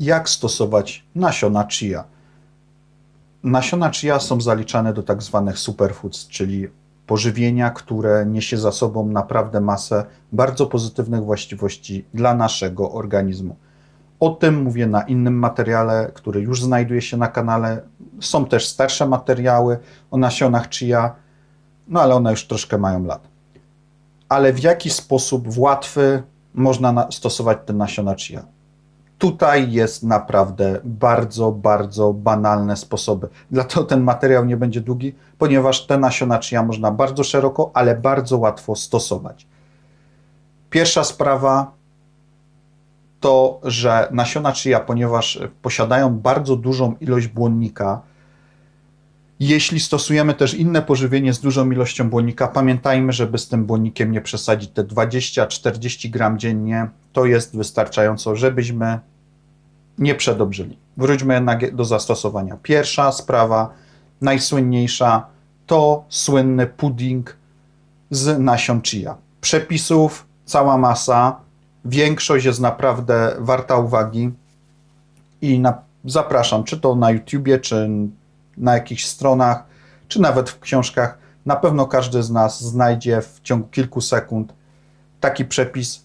jak stosować nasiona chia. Nasiona chia są zaliczane do tak zwanych superfoods, czyli pożywienia, które niesie za sobą naprawdę masę bardzo pozytywnych właściwości dla naszego organizmu. O tym mówię na innym materiale, który już znajduje się na kanale. Są też starsze materiały o nasionach chia, no ale one już troszkę mają lat. Ale w jaki sposób w łatwy można na- stosować te nasiona chia? Tutaj jest naprawdę bardzo, bardzo banalne sposoby. Dlatego ten materiał nie będzie długi, ponieważ te nasiona chia można bardzo szeroko, ale bardzo łatwo stosować. Pierwsza sprawa to, że nasiona chia, ponieważ posiadają bardzo dużą ilość błonnika, jeśli stosujemy też inne pożywienie z dużą ilością błonnika, pamiętajmy, żeby z tym błonnikiem nie przesadzić. Te 20-40 gram dziennie to jest wystarczająco, żebyśmy nie przedobrzyli. Wróćmy jednak do zastosowania. Pierwsza sprawa, najsłynniejsza, to słynny pudding z nasion chia. Przepisów cała masa, większość jest naprawdę warta uwagi i na, zapraszam, czy to na YouTubie, czy na jakichś stronach, czy nawet w książkach. Na pewno każdy z nas znajdzie w ciągu kilku sekund taki przepis.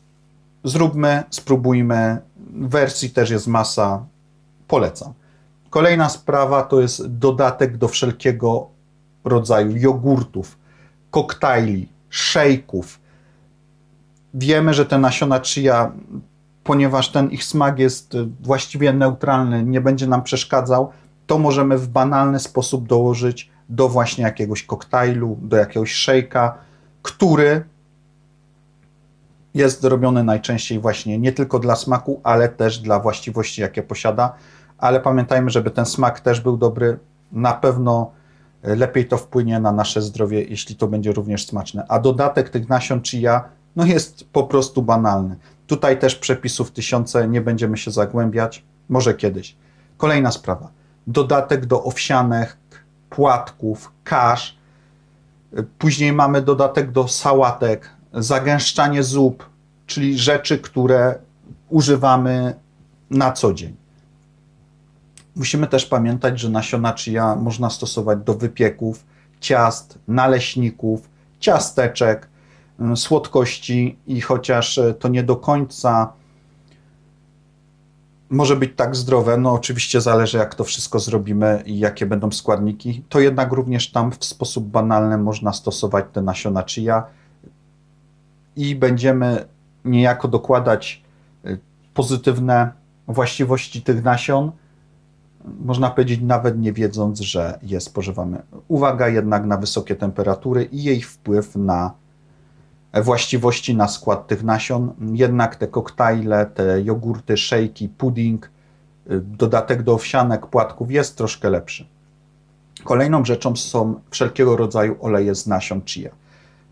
Zróbmy, spróbujmy. Wersji też jest masa. Polecam. Kolejna sprawa to jest dodatek do wszelkiego rodzaju jogurtów, koktajli, szejków. Wiemy, że te nasiona chia, ponieważ ten ich smak jest y, właściwie neutralny, nie będzie nam przeszkadzał, to możemy w banalny sposób dołożyć do właśnie jakiegoś koktajlu, do jakiegoś szejka, który jest robiony najczęściej właśnie nie tylko dla smaku, ale też dla właściwości, jakie posiada. Ale pamiętajmy, żeby ten smak też był dobry. Na pewno e, lepiej to wpłynie na nasze zdrowie, jeśli to będzie również smaczne. A dodatek tych nasion chia no jest po prostu banalny. Tutaj też przepisów tysiące, nie będziemy się zagłębiać, może kiedyś. Kolejna sprawa. Dodatek do owsianek, płatków, kasz. Później mamy dodatek do sałatek, zagęszczanie zup, czyli rzeczy, które używamy na co dzień. Musimy też pamiętać, że nasiona chia można stosować do wypieków, ciast, naleśników, ciasteczek, y, słodkości i chociaż y, to nie do końca może być tak zdrowe, no oczywiście zależy jak to wszystko zrobimy i jakie będą składniki, to jednak również tam w sposób banalny można stosować te nasiona chia i będziemy niejako dokładać y, pozytywne właściwości tych nasion, można powiedzieć nawet nie wiedząc, że je spożywamy. Uwaga jednak na wysokie temperatury i jej wpływ na właściwości na skład tych nasion. Jednak te koktajle, te jogurty, szejki, pudding, y, dodatek do owsianek, płatków jest troszkę lepszy. Kolejną rzeczą są wszelkiego rodzaju oleje z nasion chia.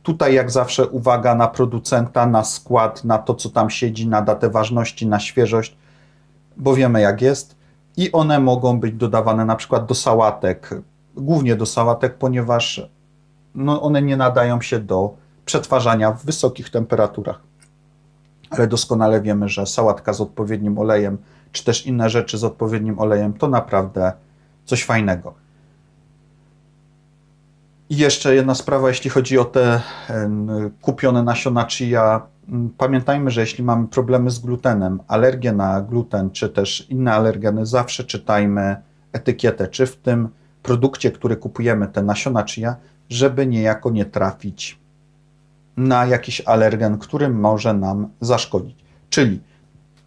Tutaj, jak zawsze, uwaga na producenta, na skład, na to, co tam siedzi, na datę ważności, na świeżość, bo wiemy, jak jest. I one mogą być dodawane na przykład do sałatek, głównie do sałatek, ponieważ no, one nie nadają się do przetwarzania w wysokich temperaturach. Ale doskonale wiemy, że sałatka z odpowiednim olejem, czy też inne rzeczy z odpowiednim olejem, to naprawdę coś fajnego. I jeszcze jedna sprawa, jeśli chodzi o te kupione nasiona chia. m, Pamiętajmy, że jeśli mamy problemy z glutenem, alergię na gluten, czy też inne alergeny, zawsze czytajmy etykietę, czy w tym produkcie, który kupujemy, te nasiona chia, żeby niejako nie trafić na jakiś alergen, który może nam zaszkodzić. Czyli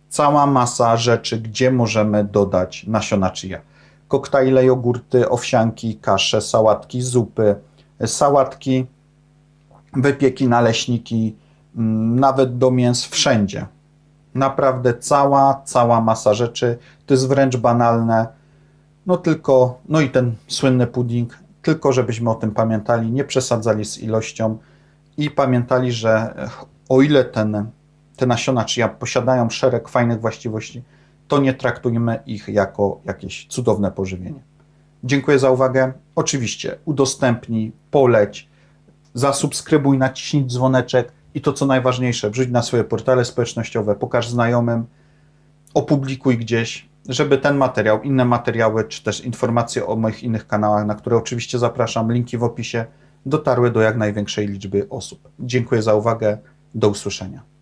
cała masa rzeczy, gdzie możemy dodać nasiona chia. Koktajle, jogurty, owsianki, kasze, sałatki, zupy, sałatki, wypieki, naleśniki, mm, nawet do mięs wszędzie. Naprawdę cała, cała masa rzeczy. To jest wręcz banalne. No tylko, no i ten słynny pudding, tylko żebyśmy o tym pamiętali, nie przesadzali z ilością i pamiętali, że o ile ten, te nasiona chia posiadają szereg fajnych właściwości, to nie traktujmy ich jako jakieś cudowne pożywienie. Dziękuję za uwagę. Oczywiście udostępnij, poleć, zasubskrybuj, naciśnij dzwoneczek i to co najważniejsze, wrzuć na swoje portale społecznościowe, pokaż znajomym, opublikuj gdzieś żeby ten materiał, inne materiały, czy też informacje o moich innych kanałach, na które oczywiście zapraszam, linki w opisie, dotarły do jak największej liczby osób. Dziękuję za uwagę. Do usłyszenia.